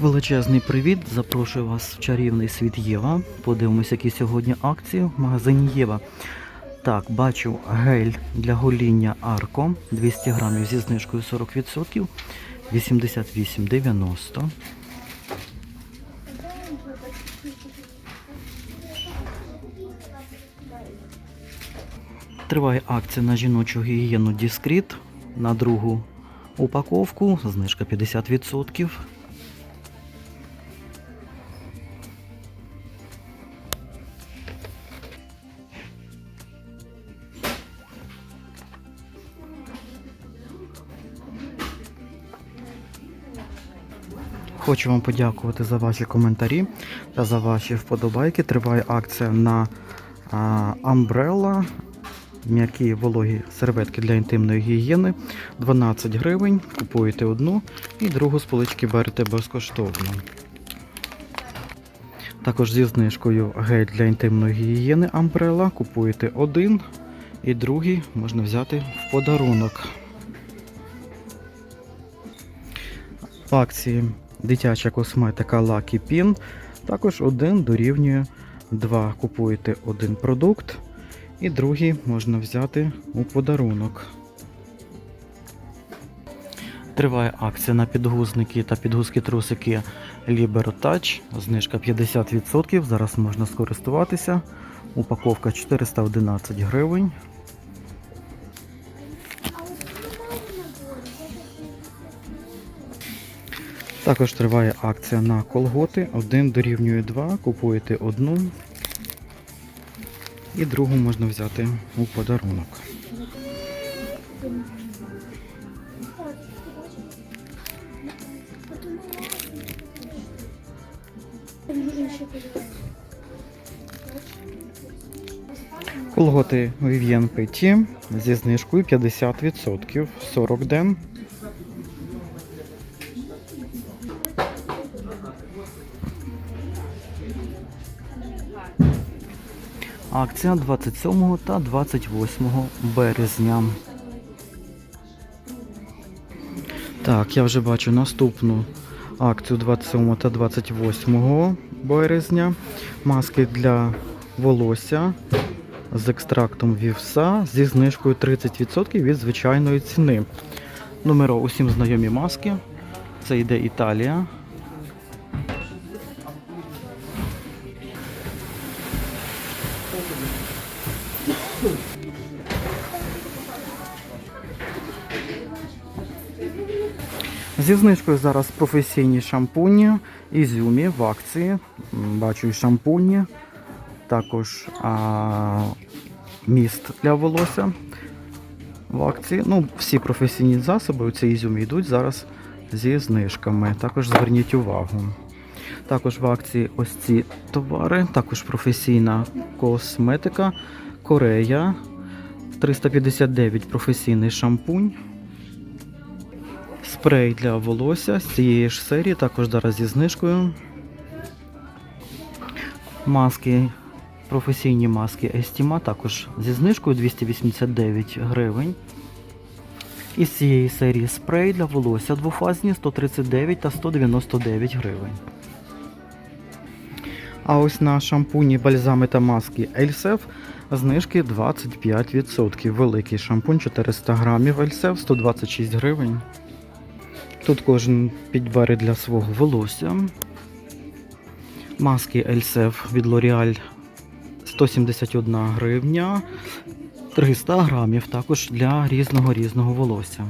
Величезний привіт! Запрошую вас в чарівний світ Єва. Подивимось, які сьогодні акції в магазині Єва. Так, бачу гель для гоління Арко 200 грамів зі знижкою 40%, 88,90. Триває акція на жіночу гігієну Discreet на другу упаковку, знижка 50%. Хочу вам подякувати за ваші коментарі та за ваші вподобайки. Триває акція на Umbrella. М'які вологі серветки для інтимної гігієни 12 гривень. Купуєте одну і другу з полички берете безкоштовно. Також зі знижкою гель для інтимної гігієни Umbrella. Купуєте один і другий можна взяти в подарунок. В акції дитяча косметика Lucky Pin. Також один дорівнює 2. Купуєте один продукт, і другий можна взяти у подарунок. Триває акція на підгузники та підгузки-трусики Libero Touch. Знижка 50%. Зараз можна скористуватися. Упаковка 411 гривень. Також триває акція на колготи. Один дорівнює 2. Купуєте одну. І другу можна взяти у подарунок. Колготи Vivien Petit зі знижкою 50%, 40 ден. Акція 27 та 28 березня. Так, я вже бачу наступну акцію 27 та 28 березня. Маски для волосся з екстрактом вівса зі знижкою 30% від звичайної ціни. Номеро усім знайомі маски. Це йде Італія. Зі знижкою зараз професійні шампуні, ізюмі в акції. Бачу і шампуні, також а, міст для волосся в акції. Ну, всі професійні засоби, ці ізюмі йдуть зараз зі знижками. Також зверніть увагу. Також в акції ось ці товари, також професійна косметика, Корея, 359 професійний шампунь. Спрей для волосся з цієї ж серії, також зараз зі знижкою. Маски, професійні маски Estima, також зі знижкою 289 гривень. Із цієї серії спрей для волосся двофазні 139 та 199 гривень. А ось на шампуні, бальзами та маски Ельсев знижки 25%. Великий шампунь 400 грамів Ельсев 126 гривень. Тут кожен підбере для свого волосся. Маски Ельсев від L'Oreal 171 гривня. 300 грамів також для різного різного волосся.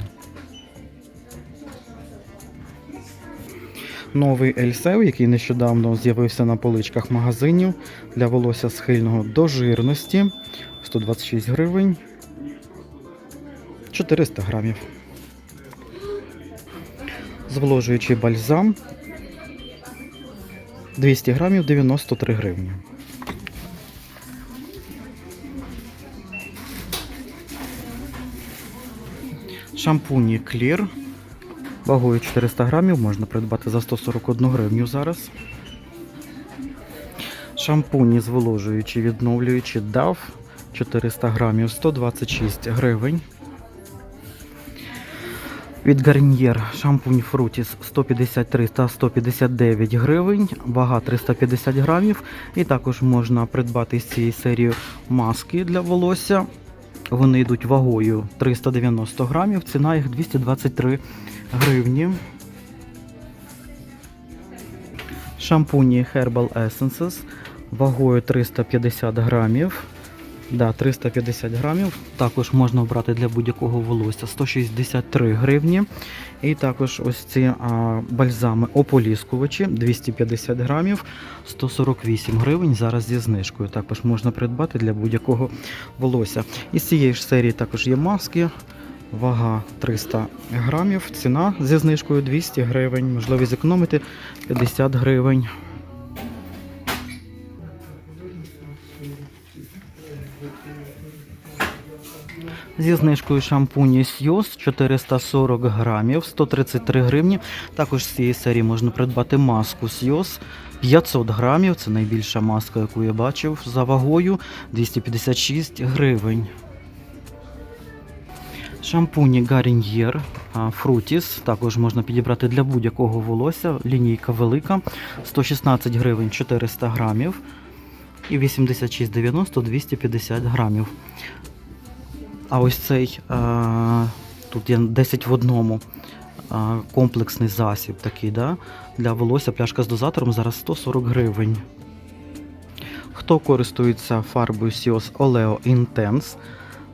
Новий Ельсев, який нещодавно з'явився на поличках магазинів для волосся схильного до жирності 126 гривень 400 грамів. Зволожуючий бальзам 200 грамів 93 гривні. Шампуні Clear вагою 400 грамів можна придбати за 141 гривню зараз. Шампуні зволожуючі, відновлюючі DAF 400 грамів 126 гривень. Від Garnier шампунь Frutis 153 та 159 гривень, вага 350 грамів. І також можна придбати з цієї серії маски для волосся. Вони йдуть вагою 390 грамів, ціна їх 223 гривні. Шампуні Herbal Essences вагою 350 грамів. Да, 350 грамів. Також можна обрати для будь-якого волосся 163 гривні. І також ось ці а, бальзами ополіскувачі 250 грамів, 148 гривень зараз зі знижкою. Також можна придбати для будь-якого волосся. Із цієї ж серії також є маски. Вага 300 грамів, ціна зі знижкою 200 гривень. Можливість зекономити 50 гривень. Зі знижкою шампуні Сьюз 440 грамів, 133 гривні. Також з цієї серії можна придбати маску Сьюз 500 грамів. Це найбільша маска, яку я бачив. За вагою 256 гривень. Шампуні Garnier Frutis також можна підібрати для будь-якого волосся. Лінійка велика 116 гривень 400 грамів і 86,90 250 грамів. А ось цей а, тут є 10 в одному а, комплексний засіб такий, да? для волосся пляшка з дозатором зараз 140 гривень. Хто користується фарбою Sios Oleo Intense?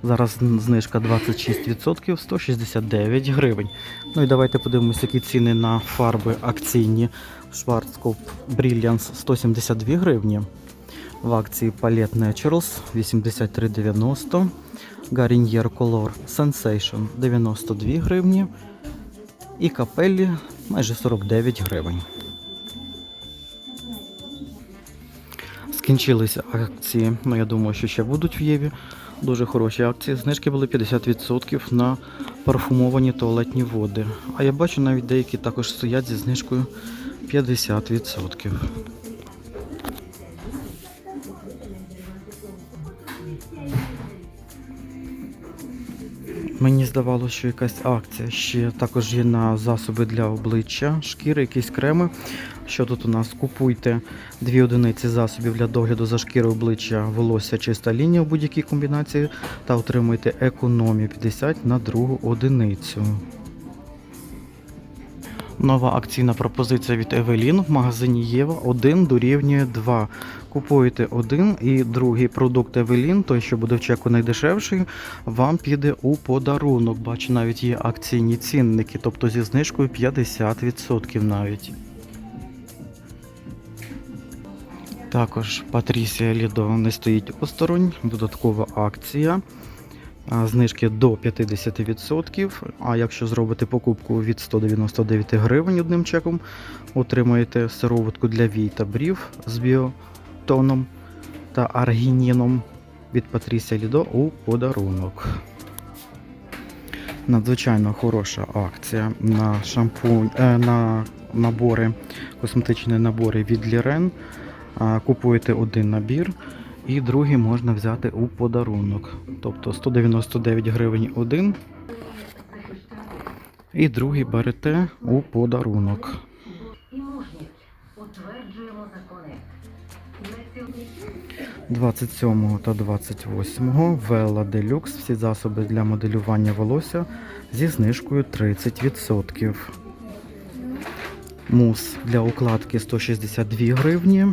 Зараз знижка 26%, 169 гривень. Ну і давайте подивимося, які ціни на фарби акційні. Schwarzkopf Brilliance 172 гривні. В акції Palette Naturals 83,90. Garnier Color Sensation 92 гривні. І капелі майже 49 гривень. Скінчилися акції, ну я думаю, що ще будуть в Єві. Дуже хороші акції. Знижки були 50% на парфумовані туалетні води. А я бачу навіть деякі також стоять зі знижкою 50%. Мені здавалося, що якась акція ще також є на засоби для обличчя, шкіри, якісь креми. Що тут у нас? Купуйте дві одиниці засобів для догляду за шкірою обличчя, волосся, чиста лінія в будь-якій комбінації та отримуйте економію 50 на другу одиницю. Нова акційна пропозиція від Евелін в магазині Єва 1 дорівнює 2. Купуєте один і другий продукт Евелін, той, що буде в чеку найдешевший, вам піде у подарунок. Бачу, навіть є акційні цінники, тобто зі знижкою 50% навіть. Також Патрісія Лідо не стоїть осторонь, додаткова акція. Знижки до 50%. А якщо зробите покупку від 199 гривень одним чеком, отримаєте сироватку для вій та брів з біотоном та аргініном від Патрісія Лідо у подарунок. Надзвичайно хороша акція на шампунь, е, на набори, косметичні набори від Лірен. Купуєте один набір і другий можна взяти у подарунок. Тобто 199 гривень один. І другий берете у подарунок. Утверджуємо закони. На цьому 27 та 28 Vela Deluxe всі засоби для моделювання волосся зі знижкою 30%. Мус для укладки 162 гривні.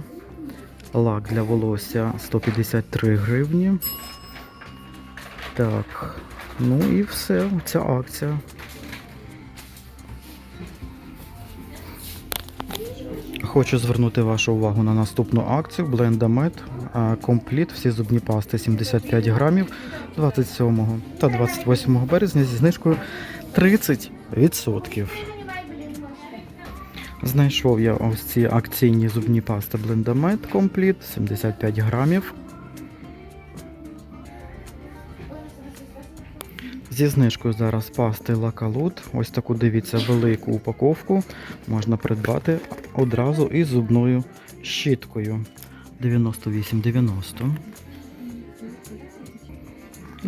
Лак для волосся 153 гривні. Так, ну і все, ця акція. Хочу звернути вашу увагу на наступну акцію Blendamed Complete. Всі зубні пасти 75 грамів 27 та 28 березня зі знижкою 30%. Знайшов я ось ці акційні зубні пасти Blendamed Complete 75 грамів. Зі знижкою зараз пасти Лакалут. Ось таку дивіться велику упаковку. Можна придбати одразу із зубною щіткою 98,90.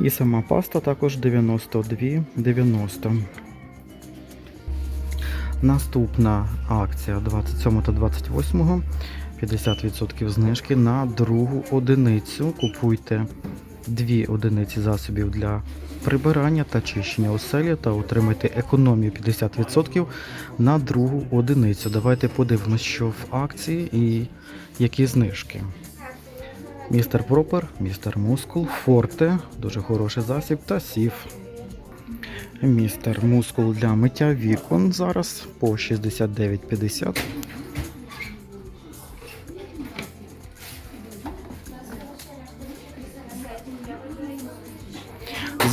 І сама паста також 92,90. Наступна акція 27 та 28 50% знижки на другу одиницю. Купуйте дві одиниці засобів для прибирання та чищення оселі та отримайте економію 50% на другу одиницю. Давайте подивимось, що в акції і які знижки. Містер Пропер, містер Мускул, Форте, дуже хороший засіб та Сіф. Містер Мускул для миття вікон зараз по 69,50.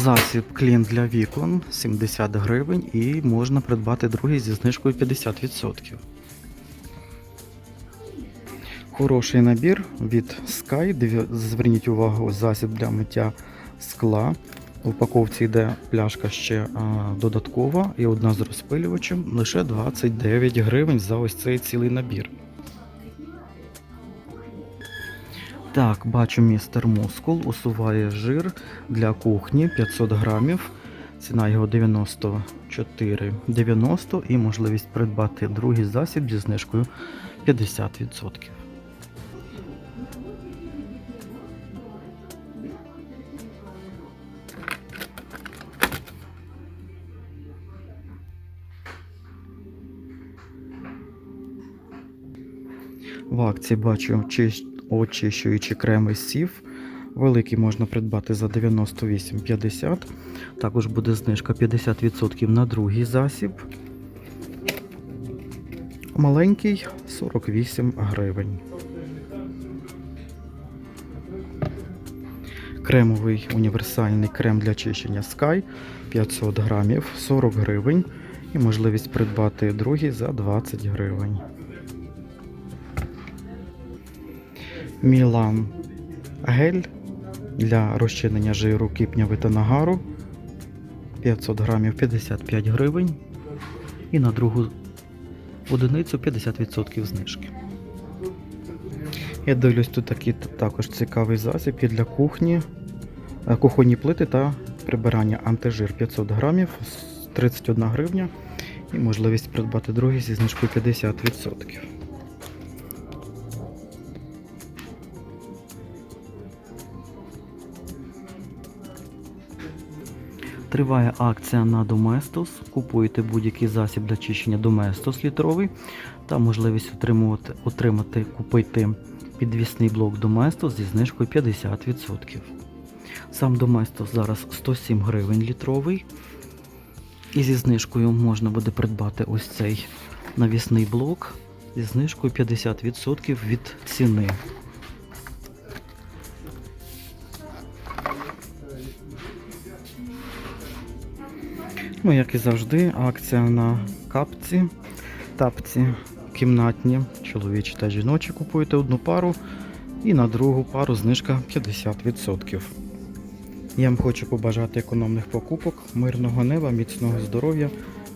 Засіб клін для вікон 70 гривень і можна придбати другий зі знижкою 50%. Хороший набір від Sky. Зверніть увагу, засіб для миття скла. У упаковці йде пляшка ще додаткова і одна з розпилювачем. Лише 29 гривень за ось цей цілий набір. Так, бачу містер Мускул усуває жир для кухні 500 грамів. Ціна його 94,90 і можливість придбати другий засіб зі знижкою 50%. В акції бачу чищ- очищуючі креми сів. Великий можна придбати за 98,50. Також буде знижка 50% на другий засіб. Маленький 48 гривень. Кремовий універсальний крем для чищення Sky 500 грамів 40 гривень. І можливість придбати другий за 20 гривень. Мілан гель для розчинення жиру кипняви та нагару 500 грамів 55 гривень. І на другу одиницю 50% знижки. Я дивлюсь, тут такий також цікавий засіб для кухні, е, кухонні плити та прибирання антижир 500 грамів, 31 гривня. І можливість придбати другий зі знижкою 50%. Триває акція на Доместос. Купуєте будь-який засіб для чищення Доместос літровий та можливість отримувати, отримати, купити підвісний блок Доместос зі знижкою 50%. Сам Доместос зараз 107 гривень літровий. І зі знижкою можна буде придбати ось цей навісний блок зі знижкою 50% від ціни. Ну, як і завжди, акція на капці, тапці кімнатні, чоловічі та жіночі купуєте одну пару, і на другу пару знижка 50%. Я вам хочу побажати економних покупок, мирного неба, міцного здоров'я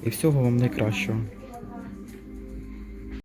і всього вам найкращого.